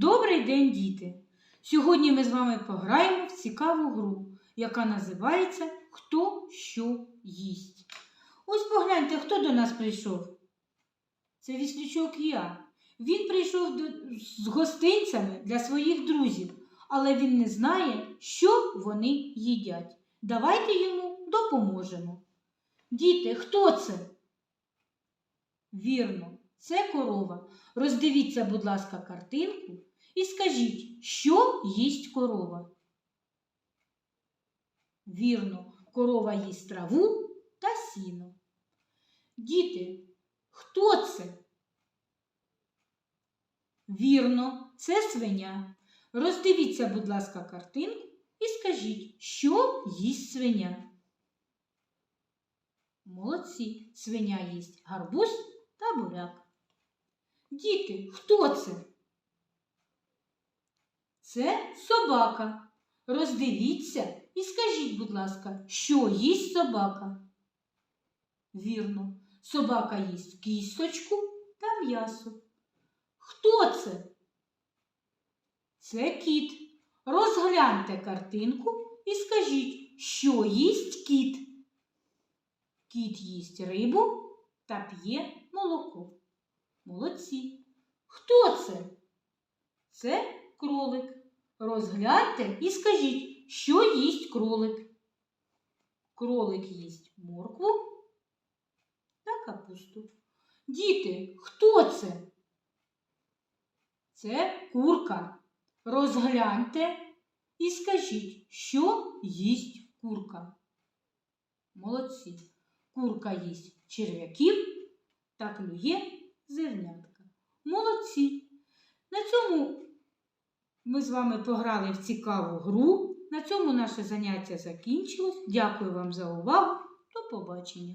Добрий день, діти! Сьогодні ми з вами пограємо в цікаву гру, яка називається Хто що їсть. Ось погляньте, хто до нас прийшов. Це віслючок я. Він прийшов до- з гостинцями для своїх друзів, але він не знає, що вони їдять. Давайте йому допоможемо. Діти, хто це? Вірно, це корова. Роздивіться, будь ласка, картинку і скажіть, що їсть корова? Вірно, корова їсть траву та сіно. Діти, хто це? Вірно, це свиня. Роздивіться, будь ласка, картинку і скажіть, що їсть свиня? Молодці, свиня їсть гарбуз та буряк. Діти, хто це? Це собака. Роздивіться і скажіть, будь ласка, що їсть собака? Вірно, собака їсть кісточку та м'ясо. Хто це? Це кіт. Розгляньте картинку і скажіть, що їсть кіт. Кіт їсть рибу та п'є молоко. Молодці. Хто це? Це кролик. Розгляньте і скажіть, що їсть кролик. Кролик їсть моркву та капусту. Діти, хто це? Це курка. Розгляньте і скажіть, що їсть курка. Молодці. Курка їсть черв'яків та клює зернятка. Молодці. На цьому ми з вами пограли в цікаву гру. На цьому наше заняття закінчилось. Дякую вам за увагу. До побачення.